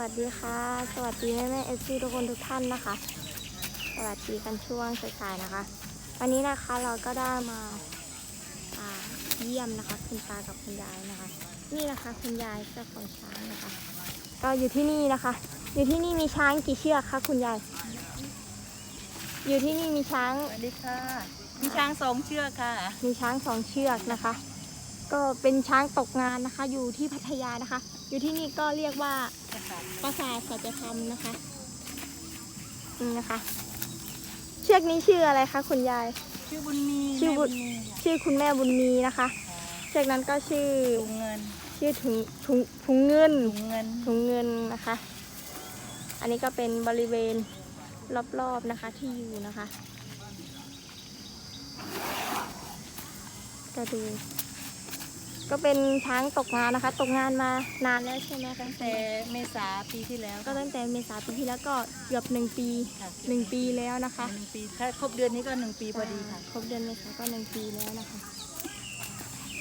วัสดีค่ะ สวัสดีแม่แม่เอฟซีทุกคนทุกท่านนะคะ สวัสดีกันช่วงสายๆนะคะ วันนี้นะคะเราก็ได้มาอ่าเยี่ยมนะคะคุณตากับคุณยายนะคะ นี่นะคะคุณยายเจ้าของช้างนะคะ ก็อยู่ที่นี่นะคะ อยู่ที่นี่มีช้างกี่เชือกคะคุณยาย อยู่ที่นี่มีช้างสวัสดีค่ะ มีช้างสองเชือกค่ะ มีช้างสองเชือกนะคะ ก็เป็นช้างตกงานนะคะ อยู่ที่พัทยานะคะ อยู่ที่นี่ก็เรียกว่าปราสาทสัจธรรมนะคะนี่นะคะ เชือกนี้ชื่ออะไรคะคุณยาย ชื่อบุญมีชื่อบุญแม่มีค่ะชื่อคุณแม่บุญมีนะคะ เชือกนั้นก็ชื่อถุงเงิน ชื่อถุงถุงถุงเงินถุงเงินถุงเงินนะคะ อันนี้ก็เป็นบริเวณรอบๆนะคะที่อยู่นะคะ ก็ดู ก็เป็นช้างตกงานนะคะ ตกงานมานานแล้วใช่ไหมคะตั้งแต่เมษาปีที่แล้วก็ตั้งแต่เมษาปีที่แล้วก็เกือบหนึ่งปีค่ะหนึ่งปีแล้วนะคะหนึ่งปีถ้าครบเดือนนี้ก็หนึ่งปีพอดีค่ะครบเดือนเมษาก็หนึ่งปีแล้วนะคะ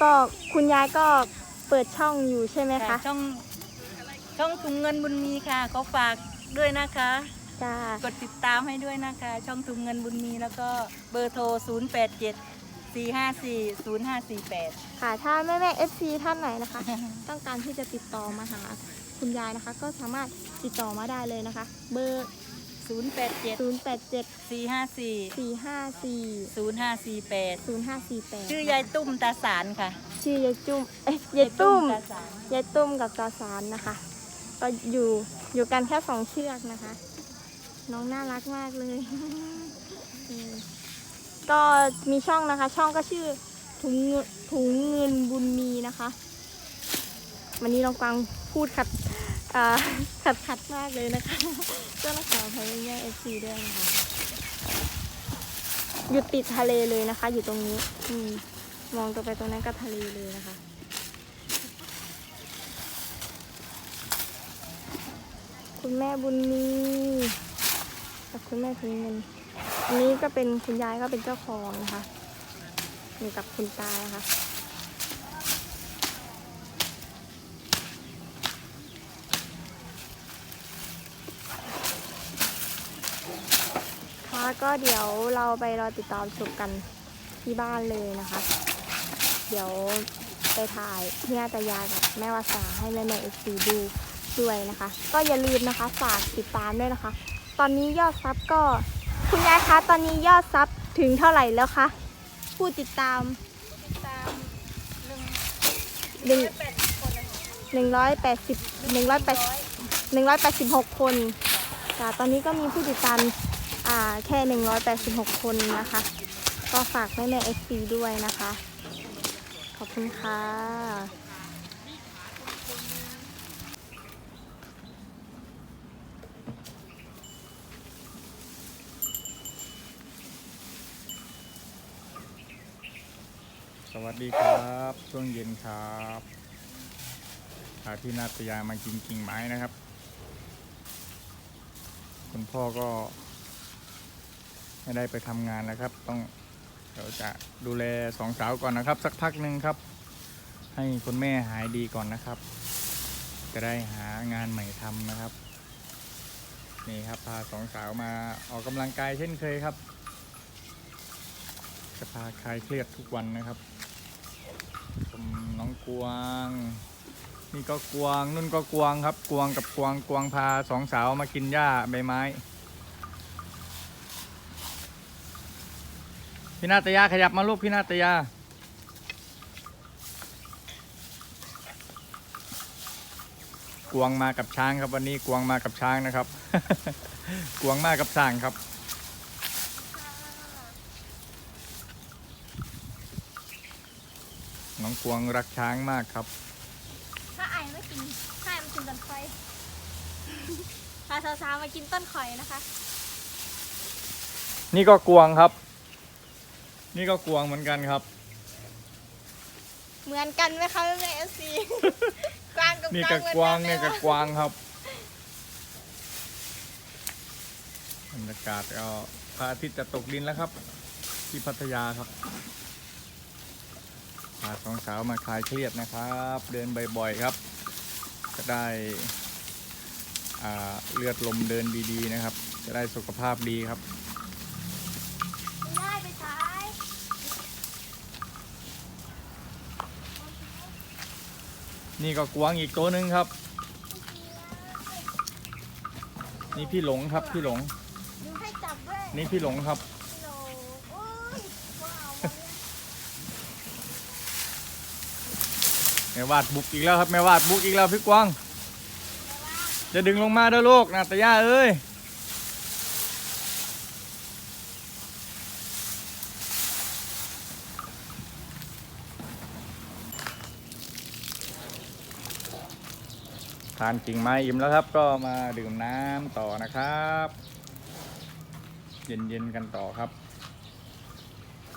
ก็คุณยายก็เปิดช่องอยู่ใช่ไหมคะค่ะช่องช่องถุงเงินบุญมีค่ะเขาฝากด้วยนะคะจ้ากดติดตามให้ด้วยนะคะ ช่องถุงเงินบุญมีแล้วก็เบอร์โทร 0 8 7 4 5 4 0 5 4 8ค่ะ ถ้าแม่แม่เอฟซีท่านไหนนะคะ ต้องการที่จะติดต่อมาหาคุณยายนะคะ ก็สามารถติดต่อมาได้เลยนะคะ เบอร์0 8 7 0 8 7 4 5 4 4 5 4 0 5 4 8 0 5 4 8ชื่อยายตุ้มตาสารค่ะชื่อยายจุ้มเอ้ยยายตุ้ม ตาสารยายตุ้มกับตาสารนะคะ ก็อยู่อยู่กันแค่สองเชือกนะคะ น้องน่ารักมากเลยอืม ก็มีช่องนะคะ ช่องก็ชื่อถุงเงินถุงเงินบุญมีนะคะ วันนี้น้องกวางพูดขัดขัดขัดมากเลยนะคะก็ต้องขออภัยแม่เอฟซีด้วยนะคะอยู่ติดทะเลเลยนะคะ อยู่ตรงนี้อืมมองตรงไปตรงนั้นก็ทะเลเลยนะคะคุณแม่บุญมีกับคุณแม่ทุนเงิน อันนี้ก็เป็นคุณยายก็เป็นเจ้าของนะคะอยู่กับคุณตานะคะค่ะก็เดี๋ยวเราไปรอติดตามชมกันที่บ้านเลยนะคะ เดี๋ยวไปถ่ายพี่นาตายากับแม่วาสาให้แม่แม่เอซีดูด้วยนะคะ ก็อย่าลืมนะคะฝากติดตามด้วยนะคะ ตอนนี้ยอดซับก็ คุณยายคะตอนนี้ยอดซับถึงเท่าไหร่แล้วคะผู้ติดตามหนึ่งหนึ่งร้อยแปดสิบหนึ่งร้อยแปดหนึ่งร้อยแปดสิบหกคนค่ะตอนนี้ก็มีผู้ติดตามอ่าแค่หนึ่งร้อยแปดสิบหกคนนะคะ ก็ฝากแม่แม่เอฟซีด้วยนะคะ ขอบคุณค่ะ สวัสดีครับช่วงเย็นครับพาพี่นาตยามากินกิ่งไม้นะครับ คุณพ่อก็ ไม่ได้ไปทำงานแล้วครับ ต้องเดี๋ยวจะดูแลสองสาวก่อนนะครับ สักพักหนึ่งครับ ให้คุณแม่หายดีก่อนนะครับ จะได้หางานใหม่ทำนะครับ นี่ครับพาสองสาวมาออกกำลังกายเช่นเคยครับจะพาคลายเครียดทุกวันนะครับ กวางนี่ก็กวางนุ่นก็กวางครับ กวางกับกวางกวางพาสองสาวมากินหญ้าใบไม้พี่นาตยาขยับมาลูกพี่นาตยากวางมากับช้างครับวันนี้กวางมากับช้างนะครับกวางมากับช้างครับ องกวางรักช้างมากครับ ถ้าไอไม่กินถ้าไอมากินต้นข่อยพาสาวๆมากินต้นข่อยนะคะ นี่ก็กวางครับ นี่ก็กวางเหมือนกันครับ เหมือนกันไหมคะแม่เอซีกวางกับนี่กก็วางกวางเนี่อก็กักวางครับบรรยากาศก็พระอาทิตย์จะตกดินแล้วครับ ที่พัทยาครับ พาสองสาวมาคลายเครียดนะครับ เดินบ่อยๆครับ จะได้อ่าเลือดลมเดินดีๆนะครับ จะได้สุขภาพดีครับไม่ได้ไปใช้นี่ก็กวางอีกตัวหนึ่งครับ นี่พี่หลงครับพี่หลงดูให้จับด้วยนี่พี่หลงครับ โลโอ้ยว้าว แม่วาดบุกอีกแล้วครับแม่วาดบุกอีกแล้วพี่กวางจะดึงลงมาด้อลูกนาตยาเอ้ยทานกิ่งไม้อิ่มแล้วครับ ก็มาดื่มน้ำต่อนะครับ เย็นๆกันต่อครับ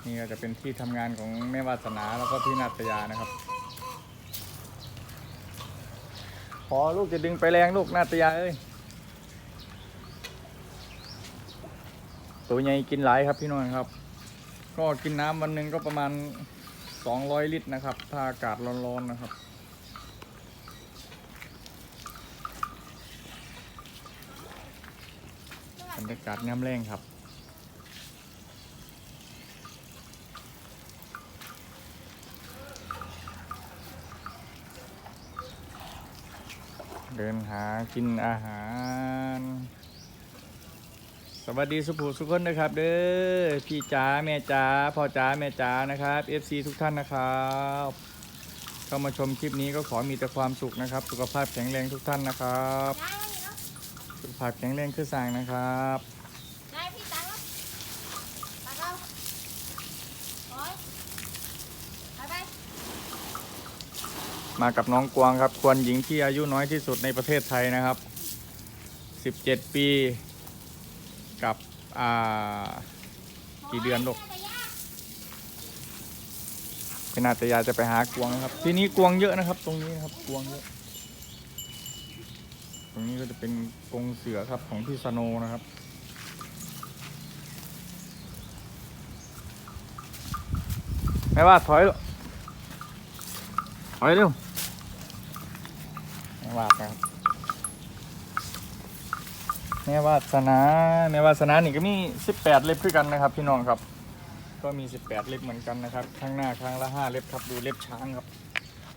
นี่ก็จะเป็นที่ทำงานของแม่วาสนาแล้วก็พี่นาตยานะครับ พ อลูกจะดึงไปแรงลูกนาตยาเอ้ยตัวใหญ่กินหลายครับพี่น้องครับ ก็กินน้ำวันหนึ่งก็ประมาณ 200 ลิตรนะครับ ถ้าอากาศร้อนๆนะครับบรรยากาศน้ำแรงครับ เดินหากินอาหาร สวัสดีสุภูสุขคนนะครับ เด้อพี่จ๋าแม่จ๋าพ่อจ๋าแม่จ๋านะครับ FC ทุกท่านนะครับเข้ามาชมคลิปนี้ก็ขอมีแต่ความสุขนะครับ สุขภาพแข็งแรงทุกท่านนะครับ สุขภาพแข็งแรงคือสร้างนะครับ ได้พี่ตังค์แล้วตังค์เราโอ้ยไปไป มากับน้องกวางครับควรหญิงที่อายุน้อยที่สุดในประเทศไทยนะครับ 17 ปีกับอ่ากี่เดือนลูกพี่นาตยาจะไปหากวางนะครับ ที่นี้กวางเยอะนะครับ ตรงนี้นะครับกวางเยอะ ตรงนี้ก็จะเป็นกรงเสือครับของพี่สโนนะครับแม่ว่าถอยลูกถอยเร็ว วาดนะครับแม่วาสนาแม่วาสนานี่ก็มี18เล็บด้วยกันนะครับ พี่น้องครับ ก็มี18เล็บเหมือนกันนะครับข้างหน้าข้างละ5เล็บครับดูเล็บช้างครับ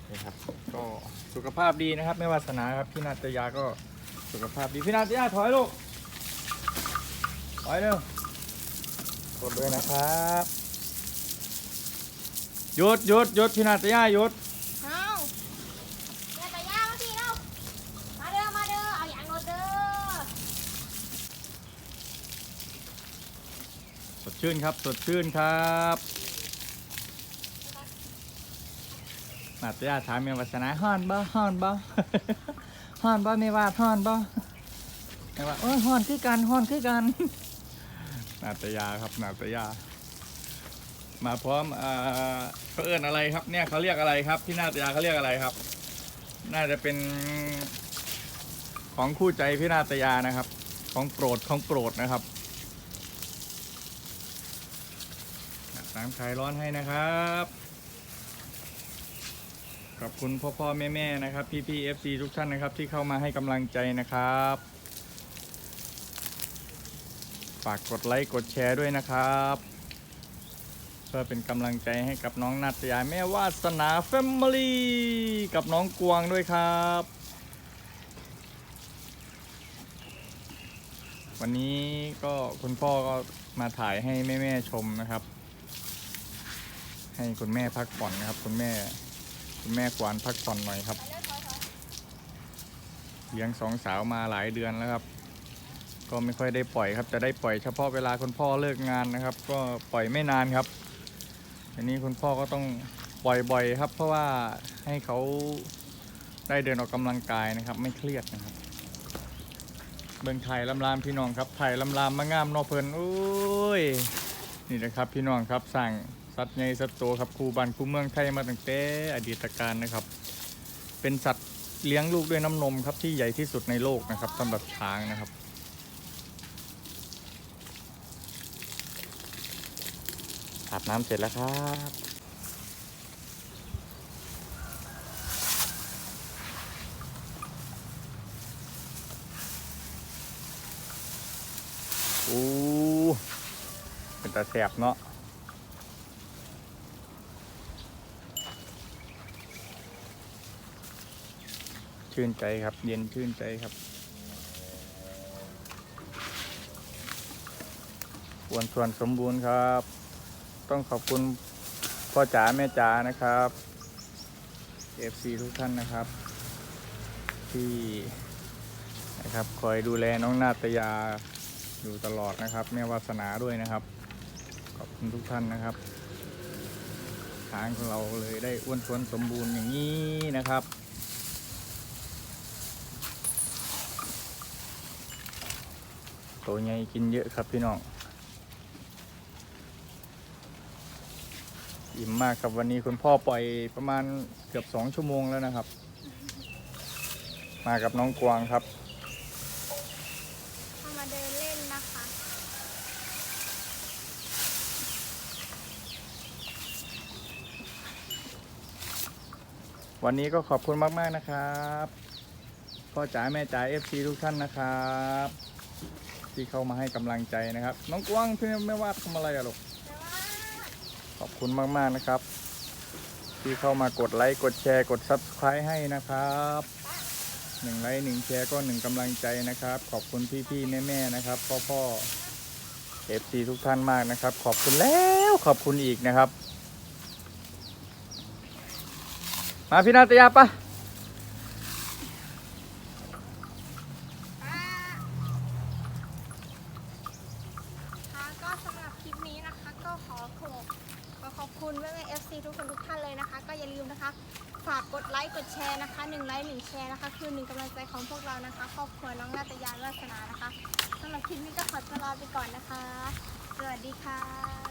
นี่ครับ ก็สุขภาพดีนะครับไม่วาสนาครับพี่นาตยาก็สุขภาพดีพี่นาตยาถอยลูกถอยเร็วกดด้วยนะครับหยุดหยุดหยุดพี่นาตยาหยุด เอาเนี่ยแต่ย่ามาสิเนาะมาเด้อ มาเด้อ เอาอย่างรถเด้อ สด ชื่นครับ สดชื่นครับนาตยาถามเมียวาสนาฮ้อนบ่ฮ้อนบ่ฮ้อนบ่ไม่ว่าฮ้อนบ่ไม่ว่าโอ้ยฮ้อนคือกันฮ้อนคือกันนาตยาครับนาตยา มาพร้อมเอ่อเขาเอื้นอะไรครับ เนี่ยเขาเรียกอะไรครับ ที่นาตยาเขาเรียกอะไรครับ น่าจะเป็น ของคู่ใจพี่นาตยานะครับ ของโปรดของโปรดนะครับ น้ำคลายร้อนให้นะครับ ขอบคุณพ่อพ่อแม่แม่นะครับ พี่พี่เอฟซีทุกท่านนะครับ ที่เข้ามาให้กำลังใจนะครับ ฝากกดไลค์กดแชร์ด้วยนะครับเพื่อเป็นกำลังใจให้กับน้องนัตยาแม่วาสนาแฟมิลี่กับน้องกวางด้วยครับ วันนี้ก็คุณพ่อก็มาถ่ายให้แม่ ๆ ชมนะครับ ให้คุณแม่พักผ่อนนะครับ คุณแม่ คุณแม่กวานพักผ่อนหน่อยครับเลี้ยงสองสาวมาหลายเดือนแล้วครับ ก็ไม่ค่อยได้ปล่อยครับ จะได้ปล่อยเฉพาะเวลาคุณพ่อเลิกงานนะครับ ก็ปล่อยไม่นานครับอันนี้คุณพ่อก็ต้องปล่อยบ่อยครับ เพราะว่าให้เขาได้เดินออกกำลังกายนะครับ ไม่เครียดนะครับเบิ่งไทยลำลามพี่น้องครับไทยลำลามมางามนอเพลินโอ้ยนี่นะครับพี่น้องครับสั่ง สัตว์ใหญ่สัตว์โตครับครูบ้านครูเมืองไทยมาตั้งแต่อดีตการนะครับ เป็นสัตว์เลี้ยงลูกด้วยน้ำนมครับที่ใหญ่ที่สุดในโลกนะครับสำหรับช้างนะครับอาบน้ำเสร็จแล้วครับอู้เป็นตาแสบเนาะ ชื่นใจครับ เย็นชื่นใจครับอ้วนส่วนสมบูรณ์ครับ ต้องขอบคุณพ่อจ๋าแม่จ๋านะครับ FC ทุกท่านนะครับ ที่นะครับคอยดูแลน้องนาตยาอยู่ตลอดนะครับ แม่วาสนาด้วยนะครับ ขอบคุณทุกท่านนะครับทางของเราเลยได้อ้วนท้วนสมบูรณ์อย่างนี้นะครับ ตัวใหญ่กินเยอะครับพี่น้อง อิ่มมากครับวันนี้คุณพ่อปล่อยประมาณเกือบสองชั่วโมงแล้วนะครับ มากับน้องกวางครับเข้ามาเดินเล่นนะคะ วันนี้ก็ขอบคุณมาก ๆ นะครับพ่อจ๋าแม่จ๋าเอฟซีทุกท่านนะครับ ที่เข้ามาให้กำลังใจนะครับ น้องกวางพี่ไม่ว่าทำอะไรอะลูกขอบคุณมากๆนะครับ ที่เข้ามากดไลค์กดแชร์กด subscribe ให้นะครับหนึ่งไลค์หนึ่งแชร์ก็หนึ่งกำลังใจนะครับ ขอบคุณพี่ๆแม่ๆนะครับพ่อพ่อเอฟซีทุกท่านมากนะครับ ขอบคุณแล้วขอบคุณอีกนะครับ มาพี่นาตยาปะ่ะก็สำหรับค ลิปนี้นะคะ ก็ขอขอบขอขอบคุณแม่แม่เอฟซีทุกคนทุกท่านเลยนะคะ ก็อย่าลืมนะคะ ฝากกดไลค์กดแชร์นะคะหนึ่งไลค์หนึ่งแชร์นะคะ คือหนึ่งกำลังใจของพวกเรานะคะครอบครัวน้องนาตยานวาสนานะคะสำหรับคลิปนี้ก็ขอตัวลาไปก่อนนะคะ สวัสดีค่ะ